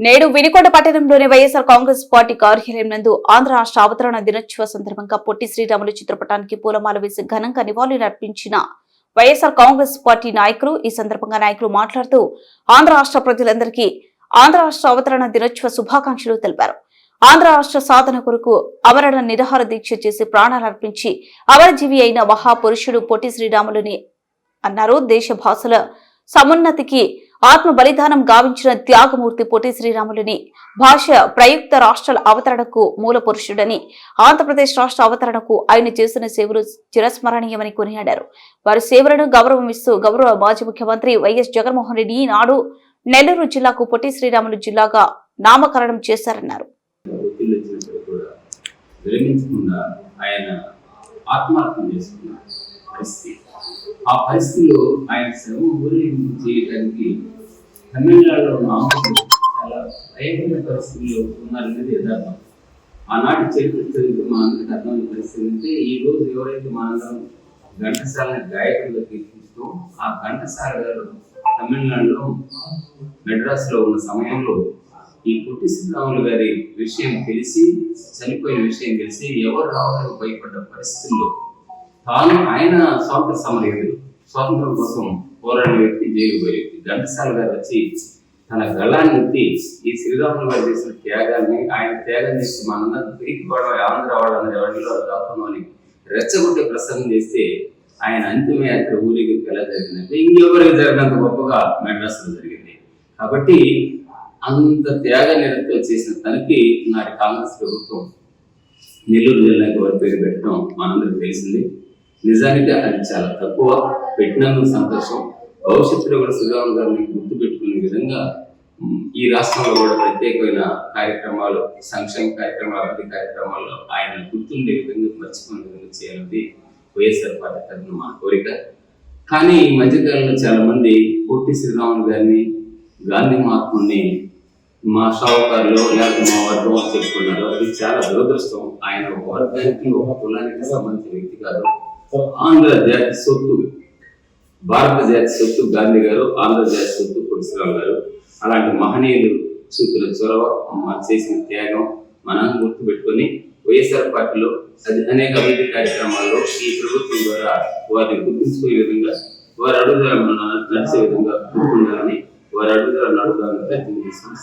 నేడు వినికోట పట్టణంలోని వైఎస్ఆర్ కాంగ్రెస్ పార్టీ కార్యాలయం నందు ఆంధ్ర రాష్ట్ర అవతరణ దినోత్సవ సందర్భంగా పొట్టి శ్రీరాములు చిత్రపటానికి పూలమాల వేసి ఘనంగా నివాళులర్పించిన వైఎస్ఆర్ కాంగ్రెస్ పార్టీ నాయకులు ఈ సందర్భంగా నాయకులు మాట్లాడుతూ ఆంధ్ర రాష్ట్ర ప్రజలందరికీ ఆంధ్ర రాష్ట్ర అవతరణ దినోత్సవ శుభాకాంక్షలు తెలిపారు. ఆంధ్ర రాష్ట్ర సాధన కొరకు అమరణ నిరాహార దీక్ష చేసి ప్రాణాలు అర్పించి అమరజీవి అయిన మహాపురుషుడు పొట్టి శ్రీరాములుని అన్నారు. దేశ భాషల సమున్నతికి ఆత్మ బలిదానం గావించిన త్యాగమూర్తి పొట్టి శ్రీరాములుని భాష ప్రయుక్త రాష్ట్రాల అవతరణకు మూల పురుషుడని ఆంధ్రప్రదేశ్ రాష్ట్ర అవతరణకు ఆయన చేసిన సేవలు చిరస్మరణీయమని కొనియాడారు. వారి సేవలను గౌరవం ఇస్తూ గౌరవ మాజీ ముఖ్యమంత్రి వైఎస్ జగన్మోహన్ రెడ్డి నాడు నెల్లూరు జిల్లాకు పొట్టి శ్రీరాములు జిల్లాగా నామకరణం చేశారన్నారు. విరమించకుండా ఆయన ఆత్మార్పణ చేసుకున్న పరిస్థితి. ఆ పరిస్థితిలో ఆయన శ్రమ ఊరేగింపు చేయడానికి తమిళనాడులో ఉన్న చాలా భయంకరమైన పరిస్థితుల్లో ఉన్నారనేది యథార్థం. ఆనాటి చరిత్ర మా మనందరికి అర్థం పరిస్థితి అంటే ఈ రోజు ఎవరైతే మనందరం ఘంటసాలని గాయకులుగా కీర్తిస్తాం ఆ ఘంటసాల గారు తమిళనాడులో మెడ్రాస్లో ఉన్న సమయంలో ఈ పొట్టి శ్రీరాములు గారి విషయం తెలిసి చనిపోయిన విషయం తెలిసి ఎవరు రావాలని భయపడ్డ పరిస్థితుల్లో తాను ఆయన స్వాతంత్ర సమరయోధుడు స్వాతంత్రం కోసం పోరాడిన వ్యక్తి జైలు పోయే వ్యక్తి ఘంటసాల గారు వచ్చి తన గళాన్ని ఎత్తి ఈ శ్రీరాములు గారు చేసిన త్యాగాన్ని ఆయన త్యాగం చేసి మనందరం తిరిగి పడవ ఆంధ్ర వాడని ఎవరిలో దాపను అని రెచ్చగొట్టే ప్రసంగం చేస్తే ఆయన అంతిమయాత్ర ఊరికి ఎలా జరిగిందంటే ఇంకెవరికి జరిగినంత గొప్పగా మెడ్రాస్లో జరిగింది. కాబట్టి అంత త్యాగ నిరతో చేసిన తనకి నాటి కాంగ్రెస్ ప్రభుత్వం నెల్లూరు జిల్లాకి వారి పేరు పెట్టడం మనందరికి తెలిసింది. నిజానికి అది చాలా తక్కువ. పెట్టినందుకు సంతోషం. భవిష్యత్తులో కూడా శ్రీరాములు గారిని గుర్తు పెట్టుకునే విధంగా ఈ రాష్ట్రంలో కూడా ప్రత్యేకమైన కార్యక్రమాలు సంక్షేమ కార్యక్రమాలు అభివృద్ధి కార్యక్రమాల్లో ఆయన గుర్తుండే విధంగా మర్చిపోయే విధంగా చేయాలని వైఎస్ఆర్ పార్టీ తరఫున మా కోరిక. కానీ ఈ మధ్యకాలంలో చాలా మంది పొట్టి శ్రీరాములు గారిని గాంధీ మహాత్ముని మా షావుకారులో లేకపోతే మా వర్గం అని చెప్పుకున్నారు. అది చాలా దురదృష్టం. ఆయన ఒక వర్గానికి ఒక కులానికి సంబంధించిన వ్యక్తి కాదు. ఆంధ్ర జాతి సొత్తు భారత జాతి సొత్తు గాంధీ గారు ఆంధ్ర జాతి సొత్తు పొడిశ్రావు గారు అలాంటి మహనీయులు చూపిన చొరవ చేసిన త్యాగం మనం గుర్తుపెట్టుకొని వైఎస్ఆర్ పార్టీలో అది అనేక అభివృద్ధి కార్యక్రమాల్లో ఈ ప్రభుత్వం ద్వారా వారిని గుర్తించుకునే విధంగా వారి అడుగుదల నడిచే విధంగా ఉండాలని వారి అడుగుదల నడుదాలని ప్రయత్నం తీసుకుని